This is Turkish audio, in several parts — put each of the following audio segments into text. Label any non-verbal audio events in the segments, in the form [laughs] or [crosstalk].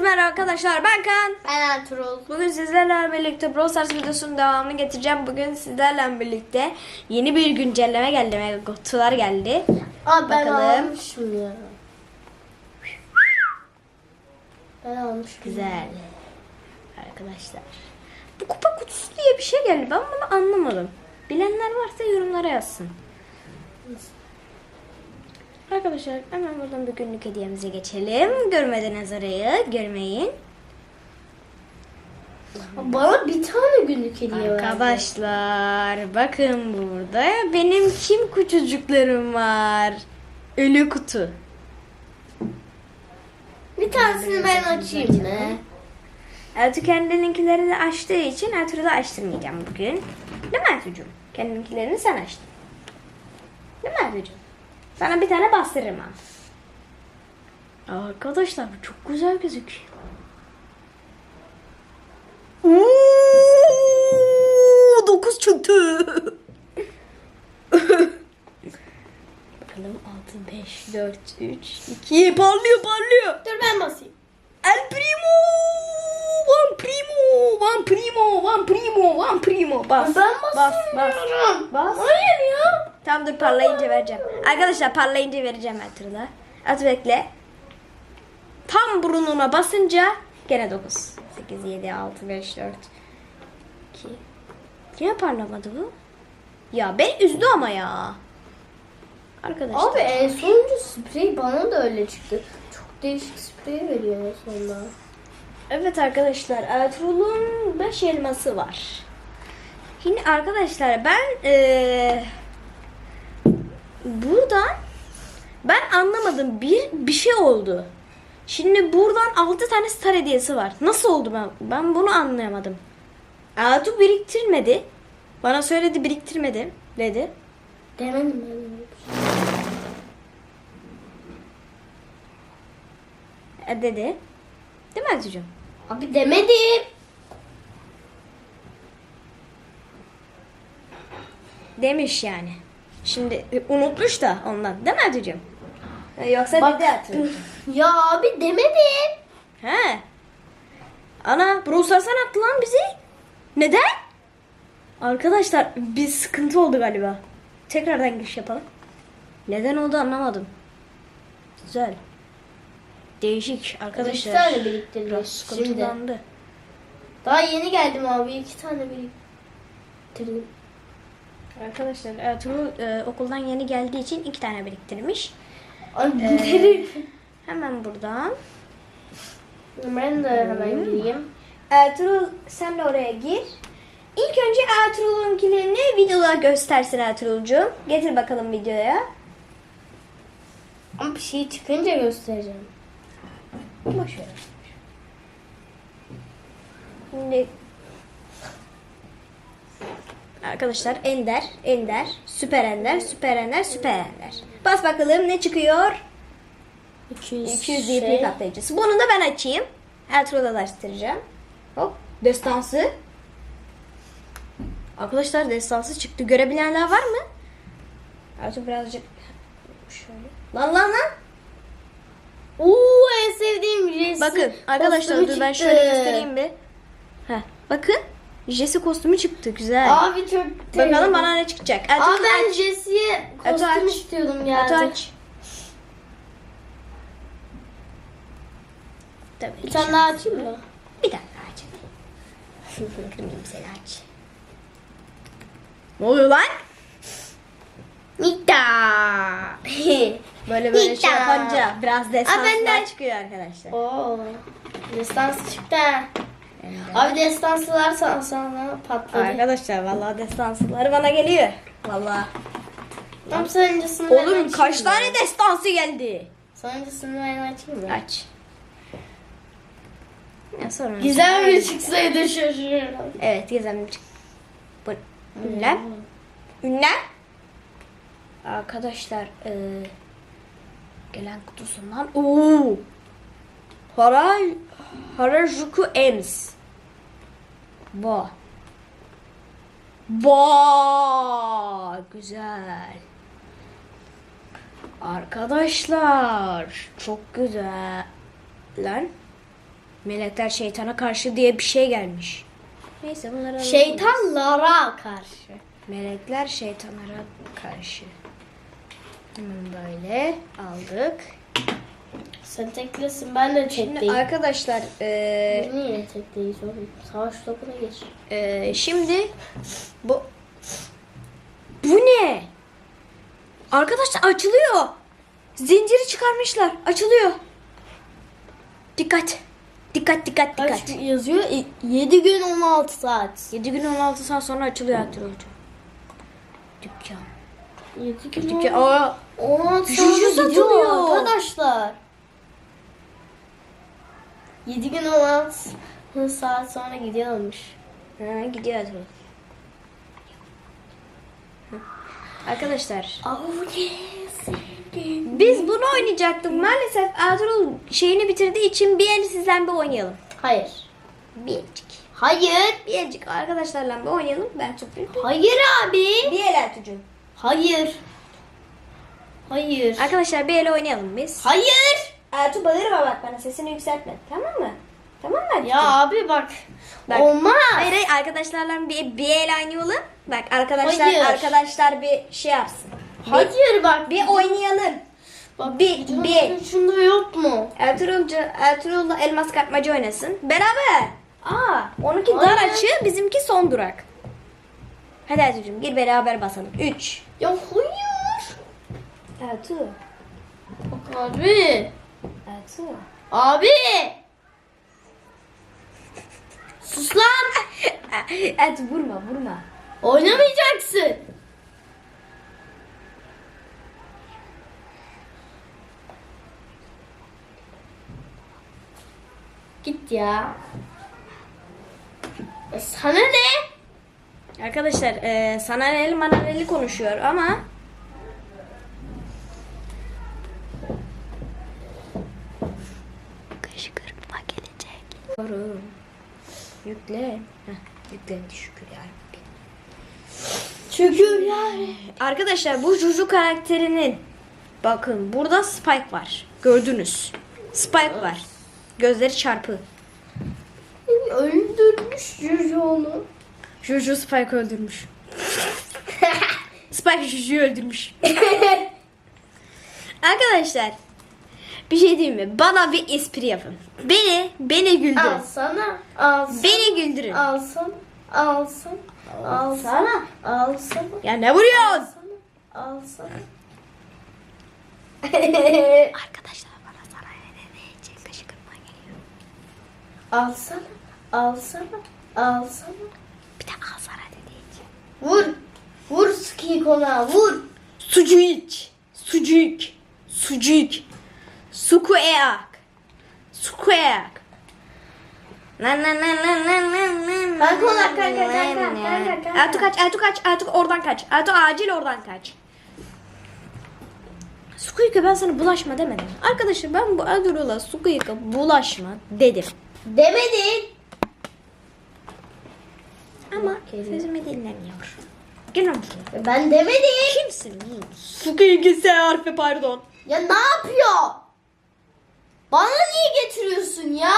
Hepiniz merhaba arkadaşlar. Ben Kaan. Ben Ertuğrul. Bugün sizlerle birlikte Brawl Stars videosunun devamını getireceğim. Bugün sizlerle birlikte yeni bir güncelleme geldi. Mega kutular geldi. Aa ben Bakalım. almışım ya. Ben almışım. Güzel. Arkadaşlar. Bu kupa kutusu diye bir şey geldi. Ben bunu anlamadım. Bilenler varsa yorumlara yazsın. Arkadaşlar hemen buradan bir günlük hediyemize geçelim. Görmediniz orayı. Görmeyin. Bana bir tane günlük hediye verdi. Arkadaşlar bakın burada benim kim kutucuklarım var. Ölü kutu. Bir tanesini ben açayım ne? Ertuğ kendininkileri de açtığı için Ertuğ'u da açtırmayacağım bugün. Değil mi Ertuğ'cum? Kendininkilerini sen açtın. Değil mi Ertuğ'cum? Sana bir tane bastırırım ha. Arkadaşlar bu çok güzel gözüküyor. Oo, 9 çıktı. Bakalım 6, 5, 4, 3, 2. Parlıyor parlıyor. Dur ben basayım. El primo! One primo! One primo! One primo! One primo! Bas. Ben bas, bas. Bas. Hayır Tamam dur parlayınca vereceğim. Arkadaşlar parlayınca vereceğim Ertuğrul'a. At bekle. Tam burnuna basınca gene 9. 8, 7, 6, 5, 4, 2. Niye parlamadı bu? Ya beni üzdü ama ya. Arkadaşlar. Abi en sonuncu sprey bana da öyle çıktı. Çok değişik sprey veriyor en sonunda. Evet arkadaşlar Ertuğrul'un 5 elması var. Şimdi arkadaşlar ben eee buradan ben anlamadım bir bir şey oldu. Şimdi buradan 6 tane star hediyesi var. Nasıl oldu ben? Ben bunu anlayamadım. Ertuğrul biriktirmedi. Bana söyledi biriktirmedi dedi. Demedim ben. dedi. Değil mi Ertuğrul? Abi demedim. Demiş yani. Şimdi e, unutmuş da ondan. Değil mi Ertuğrul? E, Yoksa Bak- dedi Ertuğrul. [laughs] Ya abi demedim. He. Ana Brawl Stars'tan attı lan bizi. Neden? Arkadaşlar bir sıkıntı oldu galiba. Tekrardan giriş yapalım. Neden oldu anlamadım. Güzel. Değişik İki arkadaşlar. tane Biraz biriktirdim. Şimdi. sıkıntılandı. Daha yeni geldim abi. iki tane biriktirdim. Arkadaşlar Ertuğrul e, okuldan yeni geldiği için iki tane biriktirmiş. Ay Ee. Hemen buradan. Ben de hemen gireyim. Ertuğrul sen de oraya gir. İlk önce Ertuğrul'unkilerini videoda göstersin Ertuğrul'cuğum. Getir bakalım videoya. Ama bir şey çıkınca göstereceğim. Boş ver. Şimdi Arkadaşlar Ender, Ender, Süper Ender, Süper Ender, Süper Ender. Bas bakalım ne çıkıyor? 200, 200 şey. DP katlayıcısı. Bunu da ben açayım. Ertuğrul'a da açtıracağım. Hop. Destansı. Arkadaşlar destansı çıktı. Görebilenler var mı? Ertuğrul birazcık şöyle. Lan lan lan. Oo en sevdiğim Jesse. Bakın arkadaşlar dur ben şöyle göstereyim bir. Heh, bakın. Jesse kostümü çıktı güzel. Abi çok Bakalım bana ne çıkacak. Ertuğrul Abi ben aç. Jesse'ye Ertuğrul kostüm aç. istiyordum Ertuğrul geldi. aç. Tabii. Bir tane daha açayım mı? Bir tane daha aç. Kırmayayım seni aç. Ne oluyor lan? Nita. [laughs] Böyle böyle şey Nita. yapınca biraz benden- çıkıyor arkadaşlar. Oo. Destansı çıktı. Abi destansılar sana, sana patladı. Arkadaşlar vallahi destansları bana geliyor. Vallahi. Tam sonuncusunu ben Oğlum kaç tane destansı geldi? Sonuncusunu ben açayım mı? Aç. Ya sonra. Güzel bir çıksaydı şaşırırım. Evet gizemli çık. Bu ünlem. Ünlem. Arkadaşlar eee, gelen kutusundan ooo. Haray Harajuku Ems. Bu. Vay güzel. Arkadaşlar çok güzel. Lan Melekler şeytana karşı diye bir şey gelmiş. Neyse bunları alalım. Şeytanlara karşı. Melekler şeytanlara karşı. Hemen böyle aldık. Sen teklesin ben de Şimdi tekleyim. arkadaşlar Biz niye tekleyiz oğlum? Savaş topuna geç. eee, şimdi bu bu ne? Arkadaşlar açılıyor. Zinciri çıkarmışlar. Açılıyor. Dikkat. Dikkat dikkat dikkat. Kaç yazıyor? 7 gün 16 saat. 7 gün 16 saat sonra açılıyor Ertuğrul Hoca. Dükkan. 7 gün Dükkan. 16 Aa, 16 Juju saat satılıyor. arkadaşlar. 7 gün 16 saat sonra gidiyormuş. ha, gidiyor Ertuğrul. Hı. Arkadaşlar biz bunu oynayacaktık. Maalesef Ertuğrul şeyini bitirdiği için bir el sizden bir oynayalım. Hayır. Bir elcik. Hayır. Bir elcik arkadaşlarla bir oynayalım. Ben çok büyük. Hayır abi. Bir el Ertuğrul. Hayır. Hayır. Arkadaşlar bir el oynayalım biz. Hayır. Ertuğrul bağırma bak bana sesini yükseltme. Tamam mı? Tamam mı? Ya abi bak. Bak. Olmaz. Hayır hayır arkadaşlarla bir, bir el oynayalım. Bak arkadaşlar Hayır. arkadaşlar bir şey yapsın. Bir, Hayır bak. bir oynayalım. Bak, bir- canım bir. Şunda yok mu? Ertuğrul'cu, Ertuğrul'la elmas kapmaca oynasın. Beraber. Aa, onunki dar Aynen. açı, bizimki son durak. Hadi Ertuğrul'cum gir beraber basalım. 3. Ya hayır. Ertuğrul. Bak abi. Ertuğrul. Abi. Sus lan. Ertuğrul vurma vurma. Oynamayacaksın. Git ya. E sana ne? Arkadaşlar e, sanareli manareli konuşuyor ama Yükle. Heh, yüklendi şükür yani. Şükür yani. Arkadaşlar bu Juju karakterinin bakın burada Spike var. Gördünüz. Spike var. Gözleri çarpı. Öldürmüş Juju onu. Juju Spike öldürmüş. [laughs] Spike Juju'yu öldürmüş. [laughs] Arkadaşlar bir şey diyeyim mi? Bana bir espri yapın. Beni, beni güldürün. sana. Al sana. Beni güldürün. Al sana. Al sana. Al sana. Al sana. Ya ne vuruyorsun? Al sana. [laughs] Arkadaşlar bana sana ne için kışkırtma geliyor. Al sana. Al sana. Al sana. Bir de al sana dediği için. Vur. Vur ski kona. Vur. Sucuk. Sucuk. Sucuk. Sukueak. Sukueak. Lan lan lan lan lan lan lan. Kalk ulan, kalk, kalk, kalk, kalk. Ertuğ kaç, Ertuğ kaç, Ertuğ oradan kaç. Ertuğ acil oradan kaç. Sukuyuka ben sana bulaşma demedim. Arkadaşlar ben bu Ertuğrul'a Sukuyuka bulaşma dedim. Demedin. Ama sözümü dinlemiyor. Gel. Ben demedim. Kimsin lan? Sukuyuka S harfi pardon. Ya ne yapıyor? Bana niye getiriyorsun ya?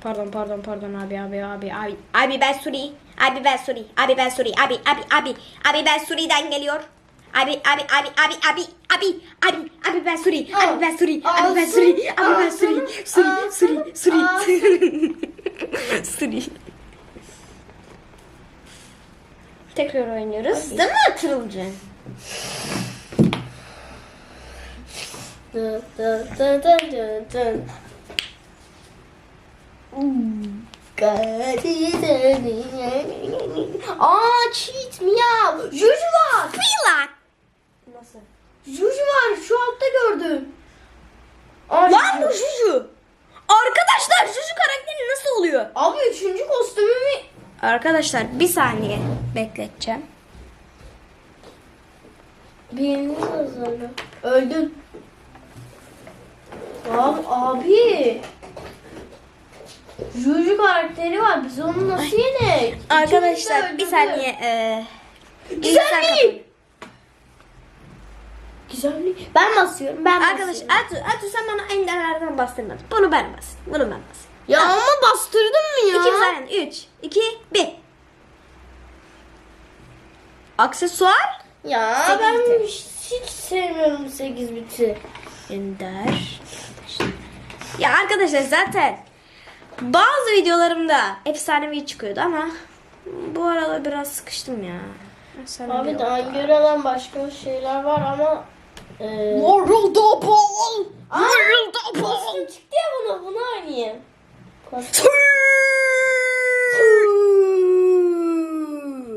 Pardon pardon pardon abi abi abi abi. Abi ben Suri. Abi ben Suri. Abi ben Suri. Abi abi abi. Abi ben Suri'den geliyor. Abi abi abi abi abi abi abi abi ben Suri. Abi ben Suri. Abi ben Suri. Abi ben Suri. Suri Suri Suri. [laughs] Suri. Tekrar oynuyoruz. Değil mi Atırılcı? Dın dın dın dın dın dın. Aa cheat miyav. Juju var. Pilak. Nasıl? Juju var şu altta gördüm. Aa, Lan bu Juju. Arkadaşlar Juju karakteri nasıl oluyor? Abi üçüncü kostümümü Arkadaşlar bir saniye bekleteceğim. Birini hazırla. Öldün. Abi, abi. Juju karakteri var. Biz onu nasıl? İkimiz de Arkadaşlar bir saniye. E, Güzel bilgisayar kapalı. güzellik. Ben basıyorum. Ben Arkadaş basıyorum. Atu, Atu sen bana enderlerden bastırmadın. Bunu ben basayım. Bunu ben basayım. Ya ama bastırdın mı ya? İki saniye. Üç, iki, bir. Aksesuar. Ya Sekiz ben biti. hiç, hiç sevmiyorum 8 biti. Ender. Ya arkadaşlar zaten bazı videolarımda efsanevi çıkıyordu ama bu aralar biraz sıkıştım ya. Efsanevi Abi daha görelen başka şeyler var ama e, World of Ball. Aa, World of Ball. kostüm çıktı ya buna bunu oynayayım.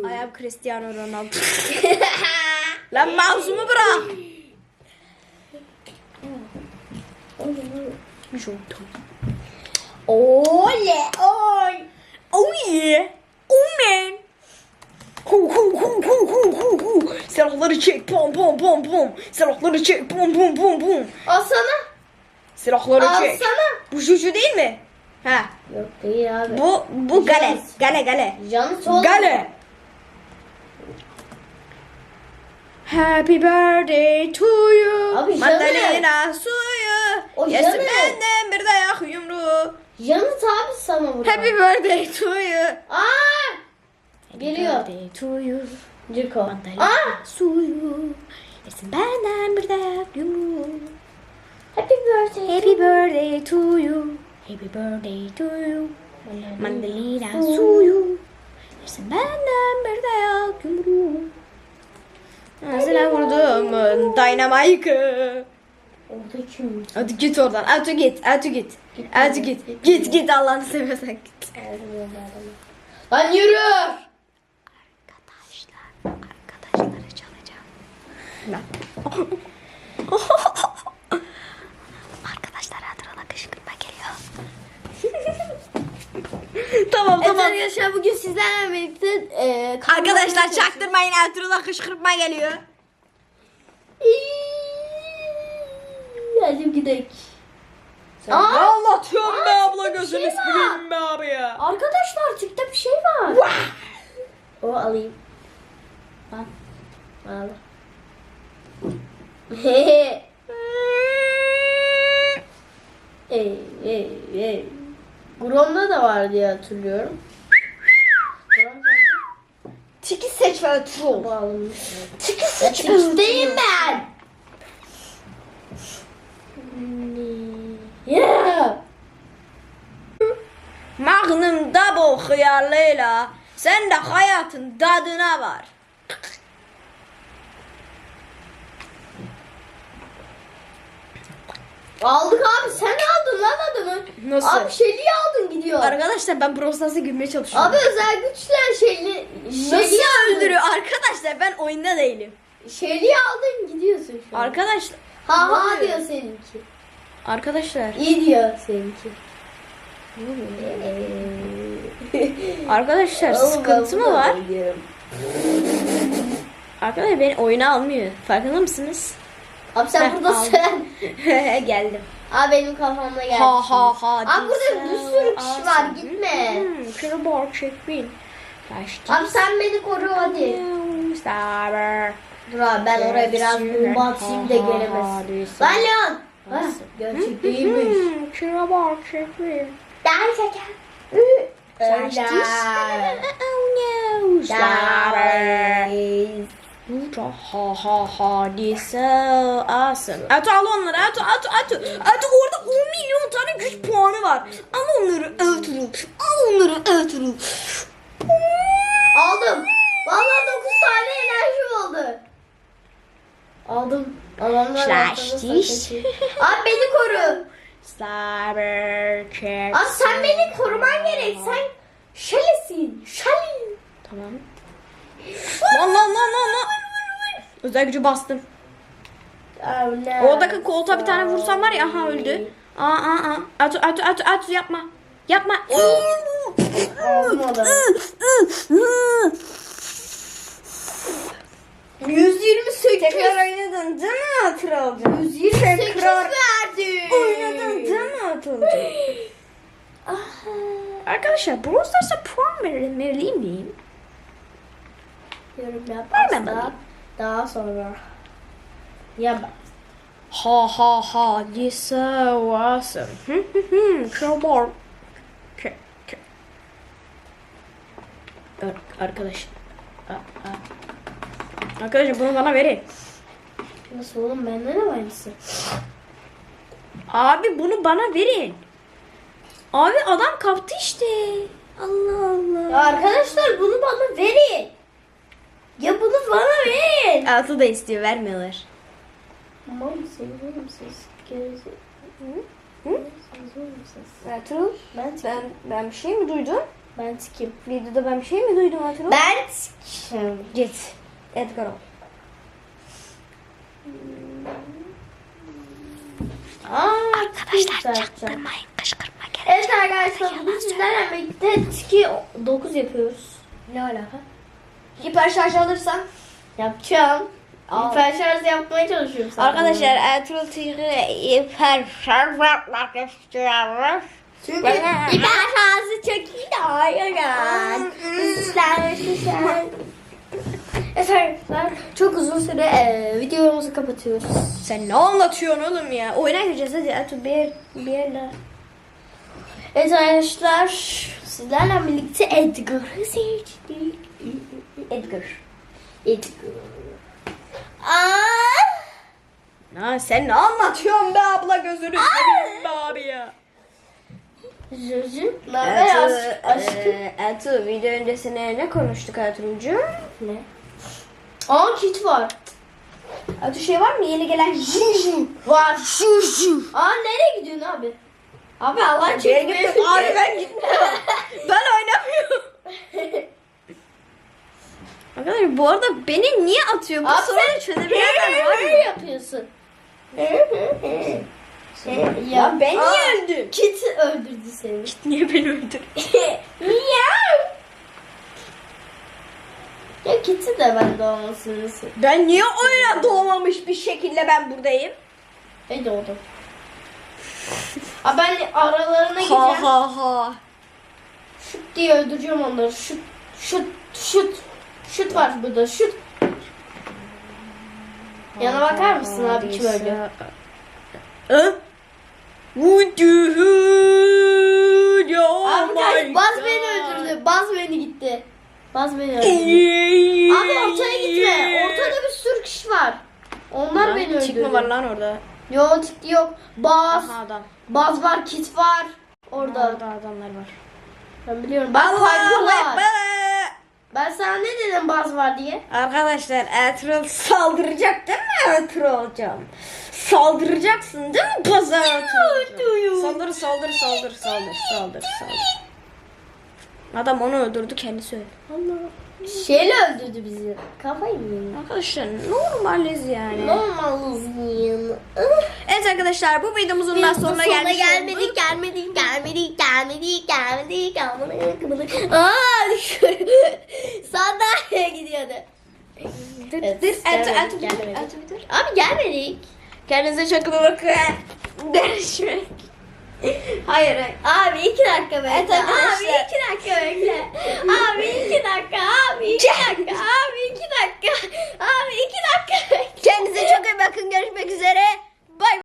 I am Cristiano Ronaldo. [laughs] Lan mouse'umu bırak. Oley oy. Oh yeah. Oh man. Hu hu hu hu hu hu hu. Silahları çek pom pom pom pom. Silahları çek pom pom pom pom. Al sana. Silahları Al çek. sana. Bu Juju değil mi? Ha. Yok değil abi. Bu bu gale. Gale gale. Canı sol. Gale. Happy birthday to you. Abi. Mandalina suyu. O Yesin canım. benden bir dayak yumruğu. Yanıt abi sana burada. Happy birthday to you. Aa! Geliyor. Birthday to you. Ciko. Mandalina Aa! suyu. Yesin benden bir dayak yumruğu. Happy birthday. Happy birthday to you. Happy birthday to you. Mandalina suyu. Yesin benden bir dayak yumruğu. Ağzına vurdum Dynamike'ı. Orada kim? Hadi git oradan. Hadi git. Hadi git. Hadi git. Git git Allah'ını seversen git. Lan yürü. Arkadaşlar. Arkadaşlara çalacağım. Lan. [laughs] Arkadaşlar hatırına kışkırtma geliyor. [laughs] tamam Evet tamam. arkadaşlar bugün sizlerle birlikte e, Arkadaşlar çaktırmayın Ertuğrul'a kışkırtma geliyor. Hadi gidelim. Sen Aa! ne anlatıyorsun be abla bir gözünü şey seveyim be abi ya. Arkadaşlar çıktı bir şey var. O alayım. Bak. Al. Hehe. [laughs] ey ey ey. Grom'da da var diye hatırlıyorum. Tiki seç ve alınmış. Tiki seç çıkıştayım ben. Yeah. Magnum Double hıyarlıyla sen de hayatın tadına var. Aldık abi sen aldın lan adamı. Nasıl? Abi Shelly'i aldın gidiyor. Arkadaşlar ben Brawl Stars'a girmeye çalışıyorum. Abi özel güçler Shelly. Nasıl aldın. öldürüyor? Arkadaşlar ben oyunda değilim. Shelly'i aldın gidiyorsun şu an. Arkadaşlar. Ha Ne ha diyor seninki. Arkadaşlar. İyi diyor seninki. Arkadaşlar Oğlum, ben sıkıntı mı var? Arkadaşlar beni oyuna almıyor. Farkında mısınız? Abi sen Heh, burada aldım. sen. [laughs] Geldim. Abi benim kafamda geldi. Ha ha ha. Abi burada bir sürü kişi var gitme. Hmm, şunu bor çek bin. Kaçtı. Abi sen beni koru hadi. Dur abi ben oraya biraz bomba atayım da gelemez. Lan Leon. Ha, gerçek değilmiş. Şuna bak çek bin. Daha şeker. Kaçtı. [laughs] Oh no. Saber. Ha ha ha this so awesome. Atu al onları Atu Atu Atu. Atu orada 10 milyon tane güç puanı var. Al onları Ertuğrul. Al onları Ertuğrul. Aldım. Vallahi 9 tane enerji oldu. Aldım. Slash diş. [laughs] Abi beni koru. Cyber. Abi sen beni koruman gerek. Sen şalesin. Şalin. Tamam. Lan lan lan lan lan. Özel gücü bastım. No. Oradaki koltuğa bir tane vursam var ya aha öldü. Aa aa aa. Atu atu atu atu yapma. Yapma. Aldım adamı. 128. Tekrar oynadın değil mi Atılcı? 128 Tekrar verdi. oynadın değil mi Atılcı? Arkadaşlar Brawl Stars'a puan vereyim miyim? Yorum bakayım. daha sonra. Ya ben. Ha ha ha. This so awesome. Come on. Arkadaş. Aa, aa. Arkadaşlar bunu bana verin. Nasıl oğlum bende de aynısı. Abi bunu bana verin. Abi adam kaptı işte. Allah Allah. Ya arkadaşlar bunu bana verin. Ya bunu bana verin. Altı da istiyor vermiyorlar. Tamam seviyorum siz. Gerisi. Hı? Siz? Ertuğrul Ben ben, ben bir şey mi duydum? Ben tikim. Videoda ben bir şey mi duydum Ertuğrul? Ben tikim. Git. Edgar ol. Aa, arkadaşlar çaktırmayın kışkırtma gerek. Evet arkadaşlar bugün sizlerle birlikte tiki 9 yapıyoruz. Ne alaka? Hiper şarj alırsan. Yapacağım. Al. Hiper şarj yapmaya çalışıyorum sana. Arkadaşlar Ertuğrul Tigre hiper şarj yapmak istiyor. Çünkü hiper şarjı çok iyi de hayır. Sizler sizler. Arkadaşlar çok uzun süre e, videomuzu kapatıyoruz. Sen ne anlatıyorsun oğlum ya? Oyuna gireceğiz hadi Ertuğrul bir, yer- bir yerle. Evet arkadaşlar sizlerle birlikte Edgar'ı seçtik. Edgar. Edgar. Aa! Ha, sen ne anlatıyorsun be abla gözünü seveyim be abi ya. Ne haber aşk- aşkım? e, Ertuğrul video öncesine ne konuştuk Ertuğrul'cuğum? Ne? Aa kit var. Ertuğrul şey var mı yeni gelen Juju? Var. Jojo. Aa nereye gidiyorsun abi? Abi Allah yere gittim. çekmesin. Abi ben gitmiyorum. [laughs] ben oynamıyorum. Arkadaşlar bu arada beni niye atıyor? Bu Abi sorunu sen çözebilen var mı? yapıyorsun. Ya ben niye öldüm? Kit öldürdü seni. Niye beni öldürdün? Miyav. [laughs] Ya Kit'i de ben doğmasını istedim. Ben niye oyuna doğmamış bir şekilde ben buradayım? Ne doğdum? Aa ben aralarına Ha gideceğim. ha ha. Şut diye öldüreceğim onları. Şut, şut, şut. Şut var burada, şut. Yana bakar mısın abi kim öldü? Hı? Hood your Abi gel, Baz beni öldürdü. Baz beni gitti. Baz beni öldürdü. Abi ortaya gitme. Ortada bir sürü kişi var. Onlar beni öldürdü. Çıkma var lan orada. Yok çıktı yok. Baz. Aha adam. Baz var, kit var. Orada. Orada adamlar var. Ben biliyorum. Kaygı var. Ben sana ne dedim baz var diye? Arkadaşlar Ertuğrul saldıracak değil mi Ertuğrul'cum? Saldıracaksın değil mi pazar Ertuğrul'cum? Saldır saldır saldır saldır saldır saldır. Adam onu öldürdü kendisi öldü. Allah. Şeyle öldürdü bizi. Kafayı mı? Arkadaşlar normaliz yani. Normalızın. Evet arkadaşlar bu videomuzun da sonuna gelmiş gelmedik, olduk. gelmedik, gelmedik, gelmedik, gelmedik, gelmedik, gelmedik. Aa, [laughs] sandalye [laughs] gidiyordu. Dur Evet, dur gelmedik, gelmedik. Ertuğrul dur. Abi gelmedik. Kendinize çok iyi bakın. Görüşmek. Hayır hayır. Abi iki dakika bekle. Evet. Abi iki dakika bekle. Abi iki dakika. Abi iki dakika. Abi iki dakika. Abi iki dakika. Kendinize çok iyi bakın. Görüşmek üzere.